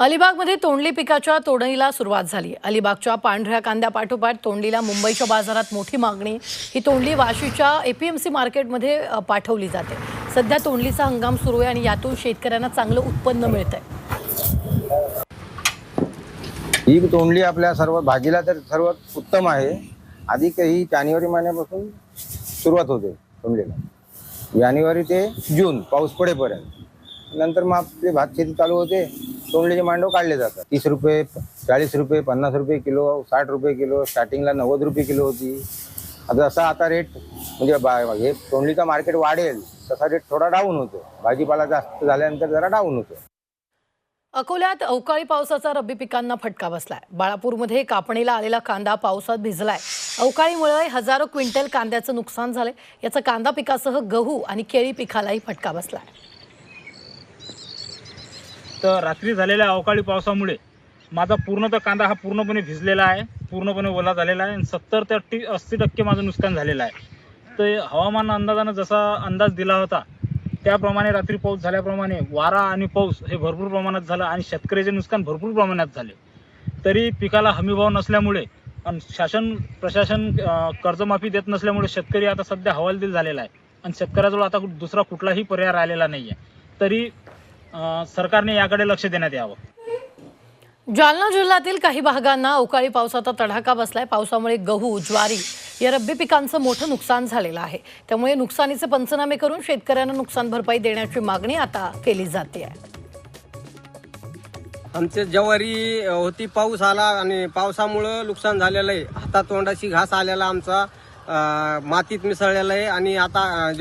अलिबागमध्ये तोंडली पिकाच्या तोडणीला सुरुवात झाली. अलिबागच्या पांढऱ्या कांद्यापाठोपाठ तोंडलीला मुंबईच्या बाजारात मोठी मागणी. ही तोंडली वाशीच्या एपीएमसी मार्केटमध्ये पाठवली जाते. सध्या तोंडलीचा हंगाम सुरू आहे आणि यातून शेतकऱ्यांना चांगलं उत्पन्न मिळत आहे ही तोंडली आपल्या सर्व भाजीला तर सर्वात उत्तम आहे. आधी काही जानेवारी महिन्यापासून सुरुवात होते तोंडलीला. जानेवारी ते जून पाऊस पडेपर्यंत. नंतर मग आपली भात शेती चालू होते. तोंडलीचे मांडव काढले जातात. तीस रुपये चाळीस रुपये पन्नास रुपये किलो साठ रुपये किलो स्टार्टिंगला नव्वद रुपये किलो होती. आता जसा आता रेट म्हणजे बा हे तोंडलीचा मार्केट वाढेल तसा रेट थोडा डाऊन होतो. भाजीपाला जास्त झाल्यानंतर जरा डाऊन होतो. अकोल्यात अवकाळी पावसाचा रब्बी पिकांना फटका बसलाय. बाळापूरमध्ये कापणीला आलेला कांदा पावसात भिजलाय. अवकाळीमुळे हजारो क्विंटल कांद्याचं नुकसान झालंय. याचा कांदा पिकासह गहू आणि केळी पिकालाही फटका बसलाय. तर रात्री झालेल्या अवकाळी पावसामुळे माझा पूर्णतः कांदा हा पूर्णपणे भिजलेला आहे पूर्णपणे ओला झालेला आहे आणि सत्तर ते अट्टी अस्सी टक्के माझं नुकसान झालेलं आहे. तर हवामान अंदाजानं जसा अंदाज दिला होता त्याप्रमाणे रात्री पाऊस झाल्याप्रमाणे वारा आणि पाऊस हे भरपूर प्रमाणात झालं आणि शेतकऱ्याचे नुकसान भरपूर प्रमाणात झाले. तरी पिकाला हमीभाव नसल्यामुळे आणि शासन प्रशासन कर्जमाफी देत नसल्यामुळे शेतकरी आता सध्या हवालदिल झालेला आहे. आणि शेतकऱ्याजवळ आता दुसरा कुठलाही पर्याय राहिलेला नाही आहे तरी अं, सरकारने याकडे लक्ष देण्यात यावं. जालना जिल्ह्यातील काही भागांना अवकाळी पावसाचा तडाखा बसलाय. पावसामुळे गहू ज्वारी या रब्बी पिकांचं मोठं नुकसान झालेलं आहे. त्यामुळे नुकसानीचे पंचनामे करून शेतकऱ्यांना नुकसान भरपाई देण्याची मागणी आता केली जाते. आहे आमचे ज्वारी अ, होती पाऊस आला आणि पावसामुळं नुकसान झालेलं आहे. हातात तोंडाशी घास आलेला आमचा. मातीत मिसळलेलं आहे आणि आता अ,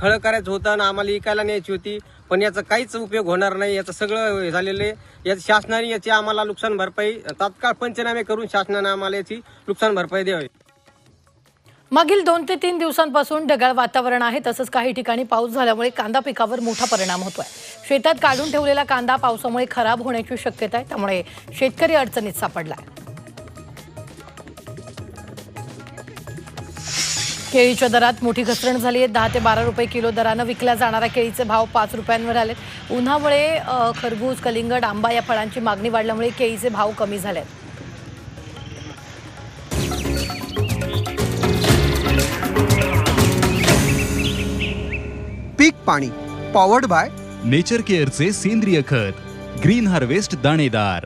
खळं करायचं होतं आणि आम्हाला इकायला न्यायची होती. पण याचा काहीच उपयोग होणार नाही. याचं सगळं हे झालेलं आहे. या शासनाने याची आम्हाला नुकसान भरपाई तात्काळ पंचनामे करून शासनाने आम्हाला याची नुकसान भरपाई द्यावी. मागील दोन ते तीन दिवसांपासून ढगाळ वातावरण आहे. तसंच काही ठिकाणी पाऊस झाल्यामुळे कांदा पिकावर मोठा परिणाम होतोय. शेतात काढून ठेवलेला कांदा पावसामुळे खराब होण्याची शक्यता आहे. त्यामुळे शेतकरी अडचणीत सापडला आहे केळीच्या दरात मोठी घसरण झाली आहे. दहा ते बारा रुपये किलो दरानं विकल्या जाणाऱ्या केळीचे भाव पाच रुपयांवर आलेत. उन्हामुळे खरबूज कलिंगड आंबा या फळांची मागणी वाढल्यामुळे केळीचे भाव कमी झाले आहेत पीक पाणी पॉवर्ड बाय नेचर केअरचे सेंद्रिय खत ग्रीन हार्वेस्ट दाणेदार.